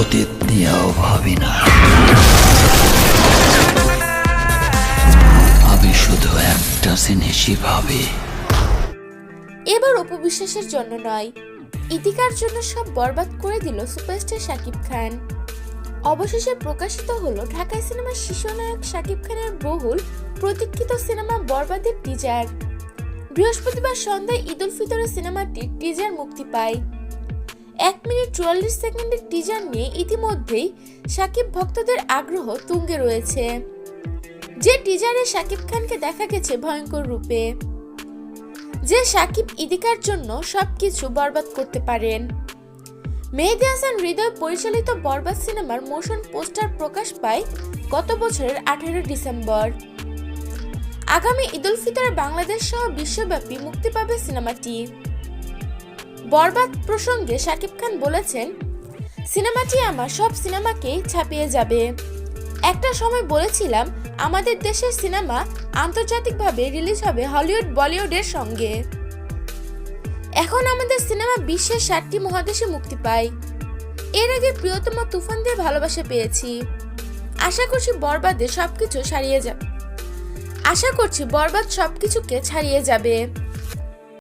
অতীত নিয়েও ভাবি না। আমি শুধু একটা জিনিসই ভাবি। এবার অপবিশ্বাসের জন্য নয়, ইতিকার জন্য সব বরবাদ করে দিল সুপারস্টার শাকিব খান। অবশেষে প্রকাশিত হলো ঢাকায় সিনেমার শিশুনায়ক শাকিব খানের বহুল প্রতীক্ষিত সিনেমা বরবাদের টিজার বৃহস্পতিবার সন্ধ্যায় ঈদ উল ফিতরের সিনেমাটির টিজার মুক্তি পায়। এক মিনিট চুয়াল্লিশ সেকেন্ডের টিজার নিয়ে ইতিমধ্যেই শাকিব ভক্তদের আগ্রহ তুঙ্গে রয়েছে। যে টিজারে শাকিব খানকে দেখা গেছে ভয়ঙ্কর রূপে, যে সাকিব ইদিকার জন্য সবকিছু বরবাদ করতে পারেন। মেহেদি হাসান হৃদয় পরিচালিত বরবাদ সিনেমার মোশন পোস্টার প্রকাশ পায় গত বছরের আঠারো ডিসেম্বর। আগামী ঈদুল ফিতরে বাংলাদেশ সহ বিশ্বব্যাপী মুক্তি পাবে সিনেমাটি। বরবাদ প্রসঙ্গে শাকিব খান বলেছেন, সিনেমাটি আমার সব সিনেমাকেই ছাপিয়ে যাবে। একটা সময় বলেছিলাম, আমাদের দেশের সিনেমা আন্তর্জাতিকভাবে রিলিজ হবে হলিউড, বলিউডের সঙ্গে। এখন আমাদের সিনেমা বিশ্বের ষাটটি মহাদেশে মুক্তি পায়। এর আগে প্রিয়তম তুফান দিয়ে ভালোবাসা পেয়েছি। আশা করছি বরবাদে সবকিছু ছাড়িয়ে যাবে আশা করছি বরবাদ সবকিছুকে ছাড়িয়ে যাবে।